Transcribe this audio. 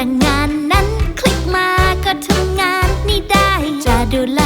จะงานนั้นคลิกมาก็ทำงานนี้ได้ จะดูแล